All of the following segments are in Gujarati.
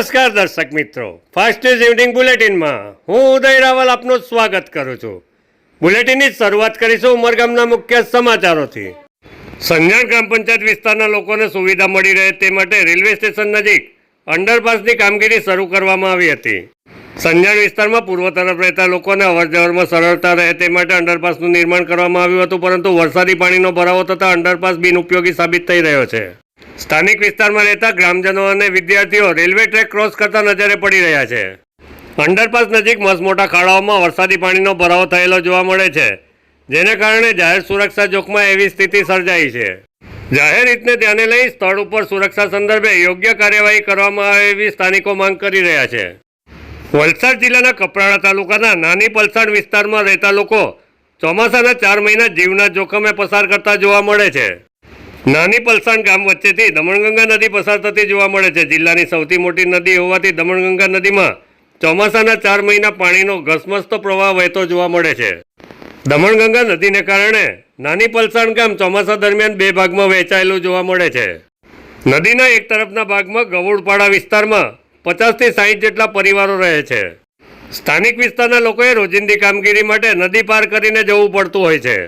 નમસ્કાર દર્શક મિત્રો. ફાસ્ટ ન્યૂઝ ઇવનિંગ બુલેટિનમાં હું ઉદય રાવલ આપનું સ્વાગત કરું છું. બુલેટિનની શરૂઆત કરીશું ઉમરગામના મુખ્ય સમાચારોથી. સંજાણ ગ્રામ પંચાયત વિસ્તારના લોકોને સુવિધા મળી રહે તે માટે રેલવે સ્ટેશન નજીક અંડરપાસની કામગીરી શરૂ કરવામાં આવી હતી. સંજાણ વિસ્તારમાં પૂર્વ તરફ રહેતા લોકોને અવરજવરમાં સરળતા રહે તે માટે અંડરપાસનું નિર્માણ કરવામાં આવ્યું હતું, પરંતુ વરસાદી પાણીનો ભરાવો થતાં અંડરપાસ બિનઉપયોગી સાબિત થઈ રહ્યો છે. સ્થાનિક વિસ્તારમાં રહેતા ગ્રામજનો અને વિદ્યાર્થીઓ રેલવે ટ્રેક ક્રોસ કરતા નજરે પડી રહ્યા છે. અંડરપાસ નજીક મસમોટા ખાડાઓમાં વરસાદી પાણીનો ભરાવો થયેલો જોવા મળે છે, જેને કારણે જાહેર સુરક્ષા જોખમાં એવી સ્થિતિ સર્જાઈ છે. જાહેર રીતને ધ્યાને લઈ સ્થળ ઉપર સુરક્ષા સંદર્ભે યોગ્ય કાર્યવાહી કરવામાં આવે એવી સ્થાનિકો માંગ કરી રહ્યા છે. વલસાડ જિલ્લાના કપરાડા તાલુકાના નાની પલસાડ વિસ્તારમાં રહેતા લોકો ચોમાસાના ચાર મહિના જીવના જોખમે પસાર કરતા જોવા મળે છે. નાની પલસાણ ગામ વચ્ચેથી દમણગંગા નદી પસાર થતી જોવા મળે છે. જિલ્લાની સૌથી મોટી નદી હોવાથી દમણગંગા નદીમાં ચોમાસાના ચાર મહિના પાણીનો ઘસમસતો પ્રવાહ વહેતો જોવા મળે છે. દમણગંગા નદીને કારણે નાની પલસાણ ગામ ચોમાસા દરમિયાન બે ભાગમાં વહેંચાયેલું જોવા મળે છે. નદીના એક તરફના ભાગમાં ગવુડપાડા વિસ્તારમાં પચાસથી સાહીઠ જેટલા પરિવારો રહે છે. સ્થાનિક વિસ્તારના લોકોએ રોજિંદી કામગીરી માટે નદી પાર કરીને જવું પડતું હોય છે.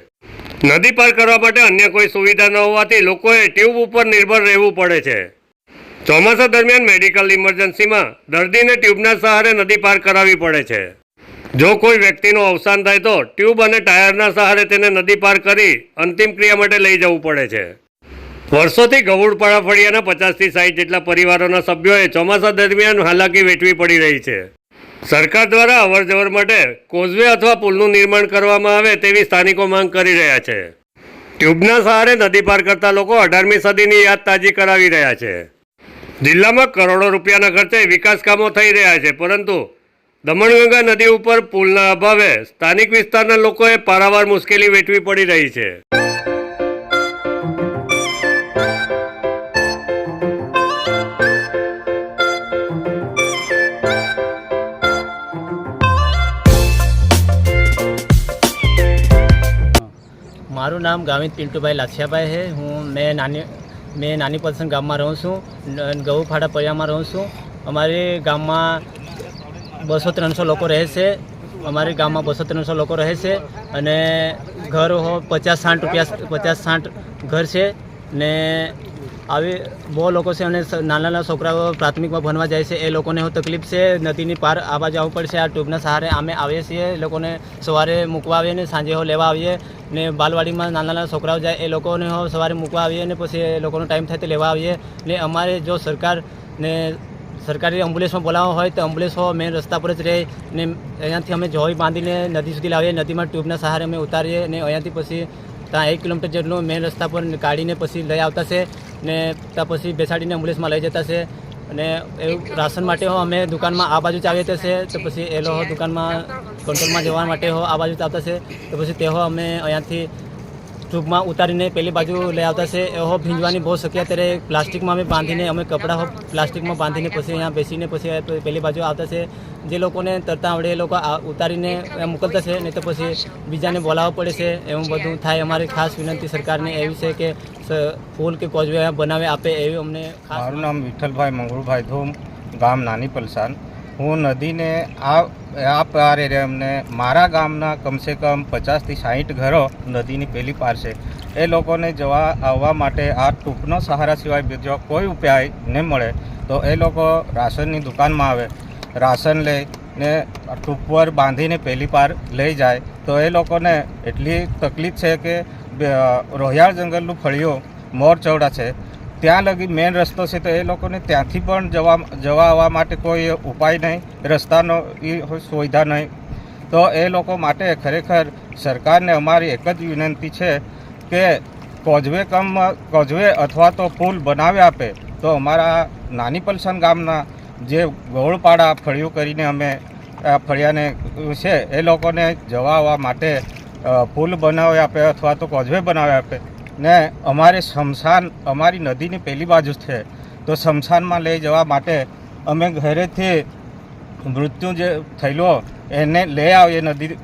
નદી પાર કરવા માટે અન્ય કોઈ સુવિધા ન હોવાથી લોકોએ ટ્યુબ ઉપર નિર્ભર રહેવું પડે છે. ચોમાસા દરમિયાન મેડિકલ ઇમરજન્સીમાં દર્દીને ટ્યુબના સહારે નદી પાર કરાવવી પડે છે. જો કોઈ વ્યક્તિનું અવસાન થાય તો ટ્યુબ અને ટાયરના સહારે તેને નદી પાર કરી અંતિમ ક્રિયા માટે લઈ જવું પડે છે. વર્ષોથી ગવુડપાડા ફળિયાના પચાસથી સાઠ જેટલા પરિવારોના સભ્યોએ ચોમાસા દરમિયાન હાલાકી વેઠવી પડી રહી છે. સરકાર દ્વારા અવરજવર માટે કોઝવે અથવા પુલનું નિર્માણ કરવામાં આવે તેવી સ્થાનિકો માંગ કરી રહ્યા છે. ટ્યુબના સહારે નદી પાર કરતા લોકો અઢારમી સદીની યાદ તાજી કરાવી રહ્યા છે. જિલ્લામાં કરોડો રૂપિયાના ખર્ચે વિકાસ કામો થઈ રહ્યા છે, પરંતુ દમણગંગા નદી ઉપર પુલના અભાવે સ્થાનિક વિસ્તારના લોકોએ પારાવાર મુશ્કેલી વેઠવી પડી રહી છે. નામ ગામિત પિન્ટુભાઈ લાછિયાભાઈ છે. હું મેં નાની મેં નાની પલસન ગામમાં રહું છું. ગૌફાડા પરિયામાં રહું છું. અમારી ગામમાં બસો ત્રણસો લોકો રહે છે. અમારી ગામમાં બસો ત્રણસો લોકો રહે છે અને ઘર પચાસ સાઠ રૂપિયા, પચાસ સાઠ ઘર છે ને આવી, બહુ લોકો છે અને નાના નાના છોકરાઓ પ્રાથમિકમાં ભણવા જાય છે, એ લોકોને હું તકલીફ છે, નદીની પાર આવવા જવું પડશે, આ ટ્યુબના સહારે અમે આવીએ છીએ લોકોને સવારે મૂકવા આવીએ ને સાંજે હો લેવા આવીએ ને બાલવાડીમાં નાના નાના છોકરાઓ જાય, એ લોકોને હો સવારે મૂકવા આવીએ ને પછી એ લોકોનો ટાઈમ થાય તો લેવા આવીએ ને અમારે જો સરકાર ને સરકારી એમ્બ્યુલન્સમાં બોલાવવા હોય તો એમ્બ્યુલન્સ હો મેન રસ્તા પર જ રહે ને અહીંયાથી અમે જોઈ બાંધીને નદી સુધી લાવીએ, નદીમાં ટ્યુબના સહારે અમે ઉતારીએ ને અહીંયાથી પછી ત્યાં એક કિલોમીટર જેટલું મેન રસ્તા પર કાઢીને પછી લઈ આવતા છે. ને ત્યાં પછી બેસાડીને એમ્બ્યુલન્સમાં લઈ જતા છે. અને એવું રાશન માટે હો અમે દુકાનમાં આ બાજુ ચાવી જતા છે. તો પછી એ લોકો દુકાનમાં કંટ્રોલમાં જવા માટે હો આ બાજુ ચાલતા છે. તો પછી તે અમે અહીંયાથી ટ્યુબમાં ઉતારીને પેલી બાજુ લઈ આવતા છે. એવો ભીંજવાની બહુ શક્ય ત્યારે પ્લાસ્ટિકમાં અમે બાંધીને, અમે કપડાં હો, પ્લાસ્ટિકમાં બાંધીને પછી અહીંયા બેસીને પછી પેલી બાજુ આવતા છે. જે લોકોને તરતા આવડે એ લોકો ઉતારીને મોકલતા છે, નહીં તો પછી બીજાને બોલાવવા પડે છે. એવું બધું થાય. અમારી ખાસ વિનંતી સરકારને એવી છે કે ફૂલ કે કોઝવે બનાવે, આપે એવી અમને મારું નામ વિઠ્ઠલભાઈ મંગળુભાઈ ધૂમ, ગામ નાની પલસાન હું નદીને આ આ પારે અમને. મારા ગામના કમસે કમ પચાસથી સાહીઠ ઘરો નદીની પેલી પાર છે. એ લોકોને જવા આવવા માટે આ ટૂંકનો સહારા સિવાય બીજો કોઈ ઉપાય ન મળે તો એ લોકો રાશનની દુકાનમાં આવે. રાશન લે ને ટૂંક પર બાંધીને પેલી પાર લઈ જાય. તો એ લોકોને એટલી તકલીફ છે કે રોહિયાળ જંગલનું ફળિયું મોર ચવડા છે. ત્યાં લગી મેઇન રસ્તો છે તો એ લોકોને ત્યાંથી પણ જવા જવા આવવા માટે કોઈ ઉપાય નહીં, રસ્તાનો એ સુવિધા નહીં. તો એ લોકો માટે ખરેખર સરકારને અમારી એક જ વિનંતી છે કે કોઝવે કમ કોઝવે અથવા તો પુલ બનાવી આપે તો અમારા નાની પલસન ગામના જે ગોળપાડા ફળિયું કરીને અમે ફળિયાને છે, એ લોકોને જવા આવવા માટે પુલ બનાવી આપે અથવા તો કોઝવે બનાવી આપે. ને અમારે શમશાન, અમારી નદીની પેલી બાજુ છે. તો શમશાનમાં લઈ જવા માટે અમે ઘરેથી મૃત્યુ જે થયેલો, એને લઈ આવીએ નદી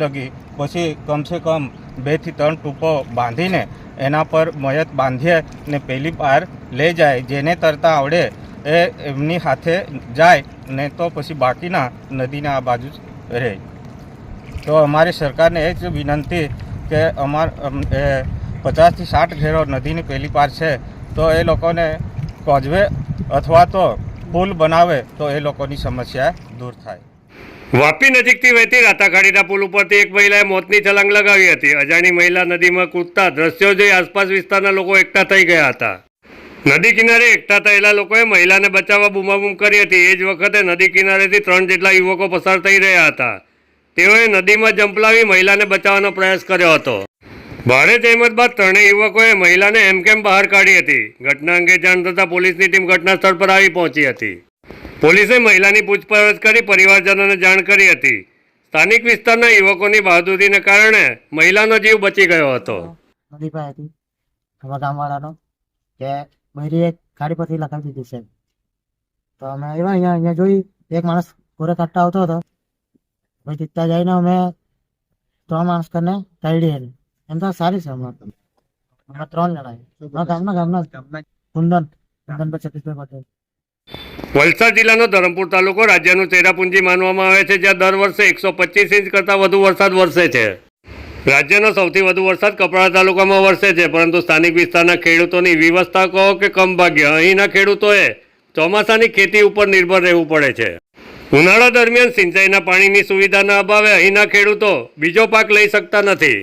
લગી. પછી કમસે કમ બેથી ત્રણ ટૂંકો બાંધીને એના પર મયત બાંધીએ ને પહેલી બહાર લઈ જાય. જેને તરતા આવડે એ એમની સાથે જાય, ને તો પછી બાકીના નદીના આ બાજુ રહે. તો અમારી સરકારને એ જ વિનંતી કે અમાર પચાસથી સાઠ ઘેરો નદીની પેલી પાર છે, તો એ લોકોને કોઝવે અથવા તો પુલ બનાવે, તો એ લોકોની સમસ્યા દૂર થાય. વાપી નજીકથી વહેતી રાતાખાડીના પુલ ઉપરથી એક મહિલાએ મોતની છલાંગ લગાવી હતી. અજાણી મહિલા નદીમાં કૂદતા દ્રશ્યો જોઈ આસપાસ વિસ્તારના લોકો એકઠા થઈ ગયા હતા. નદી કિનારે એકઠા થયેલા લોકોએ મહિલાને બચાવવા બૂમાબૂમ કરી હતી. એ જ વખતે નદી કિનારેથી ત્રણ જેટલા યુવકો પસાર થઈ રહ્યા હતા. તેઓએ નદીમાં જંપલાવી મહિલાને બચાવવાનો પ્રયાસ કર્યો હતો. ભારે જહેમત બાદ ત્રણેય યુવકોએ મહિલાને હેમકેમ બહાર કાઢી હતી? ઘટના અંગે જાણ થતાં પોલીસની ટીમ ઘટના સ્થળ પર આવી પહોંચી હતી. પોલીસે મહિલાની પૂછપરછ કરી પરિવારજનોને જાણ કરી હતી. સ્થાનિક વિસ્તારના યુવકોની બહાદુરીને કારણે મહિલાનો જીવ બચી ગયો હતો. ગામવાળાનો, કે બહેરી એક ગાડી પરથી લખાવી દીધી છે. તો અમે એવા અહીંયા અહીંયા જોઈ, એક માણસ ઘોરે કાઢતા આવતો હતો. પછી ત્યાં જઈને અમે ત્રણ માણસ કરીને તળી એમ તો સારી છે અમારે અમે ત્રણ લડાઈ ગામના ગામના કુંદન. કુંદન પર પટેલ. વલસાડ જિલ્લાનો ધરમપુર તાલુકો રાજ્યનું ચેરાપુંજી માનવામાં આવે છે જ્યાં દર વર્ષે એકસો પચીસ ઇંચ કરતાં વધુ વરસાદ વરસે છે. રાજ્યનો સૌથી વધુ વરસાદ કપરાડા તાલુકામાં વરસે છે પરંતુ સ્થાનિક વિસ્તારના ખેડૂતોની વિવસ્થા કહો કે કમ ભાગ્ય અહીંના ખેડૂતોએ ચોમાસાની ખેતી ઉપર નિર્ભર રહેવું પડે છે. ઉનાળા દરમિયાન સિંચાઈના પાણીની સુવિધાના અભાવે અહીંના ખેડૂતો બીજો પાક લઈ શકતા નથી.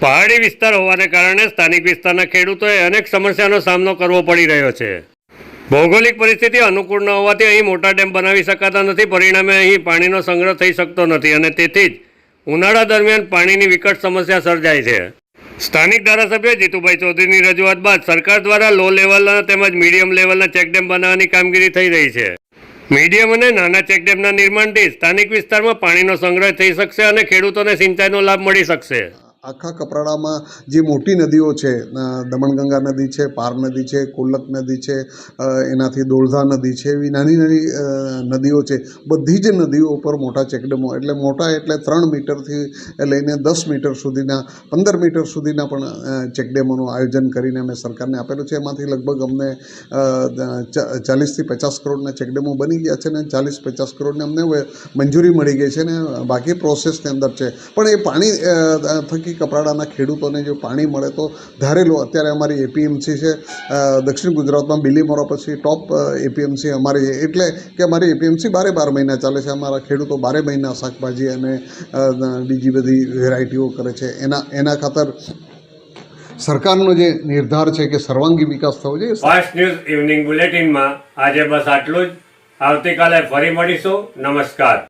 પહાડી વિસ્તાર હોવાને કારણે સ્થાનિક વિસ્તારના ખેડૂતોએ અનેક સમસ્યાનો સામનો કરવો પડી રહ્યો છે. ભૌગોલિક પરિસ્થિતિ અનુકૂળ ન હોવાથી અહીં મોટા ડેમ બનાવી શકાતા નથી. પરિણામે અહીં પાણીનો સંગ્રહ થઈ શકતો નથી અને તેથી જ ઉનાળા દરમિયાન પાણીની વિકટ સમસ્યા સર્જાય છે. સ્થાનિક ધારાસભ્ય જીતુભાઈ ચૌધરીની રજૂઆત બાદ સરકાર દ્વારા લો લેવલના તેમજ મીડિયમ લેવલના ચેકડેમ બનાવવાની કામગીરી થઈ રહી છે. મીડિયમ અને નાના ચેકડેમના નિર્માણથી સ્થાનિક વિસ્તારમાં પાણીનો સંગ્રહ થઈ શકશે અને ખેડૂતોને સિંચાઈનો લાભ મળી શકશે. આખા કપરાડામાં જે મોટી નદીઓ છે દમણગંગા નદી છે પાર નદી છે કોલક નદી છે એનાથી દોલધા નદી છે એવી નાની નાની નદીઓ છે. બધી જ નદીઓ ઉપર મોટા ચેકડેમો એટલે મોટા એટલે ત્રણ મીટરથી લઈને દસ મીટર સુધીના પંદર મીટર સુધીના પણ ચેકડેમોનું આયોજન કરીને અમે સરકારને આપેલું છે. એમાંથી લગભગ અમને ચાલીસથી પચાસ કરોડના ચેકડેમો બની ગયા છે ને ચાલીસ પચાસ કરોડને અમને મંજૂરી મળી ગઈ છે ને બાકી પ્રોસેસની અંદર છે. પણ એ પાણી અ, થકી કપરાડાના ખેડૂતોને જો પાણી મળે તો ધારેલો અત્યારે અમારી એપીએમસી છે દક્ષિણ ગુજરાતમાં બિલીમોરા પછી ટોપ એપીએમસી અમારી એટલે કે અમારી એપીએમસી બારે બાર મહિના ચાલે છે, અમારા ખેડૂતો બારે મહિના શાકભાજી અને બીજી બધી વેરાયટીઓ કરે છે. એના એના ખાતર સરકારનો જે નિર્ધાર છે કે સર્વાંગી વિકાસ થવો જોઈએ ફાસ્ટ ન્યૂઝ ઇવનિંગ બુલેટિનમાં આજે બસ આટલું જ. આવતીકાલે ફરી મળીશું. નમસ્કાર.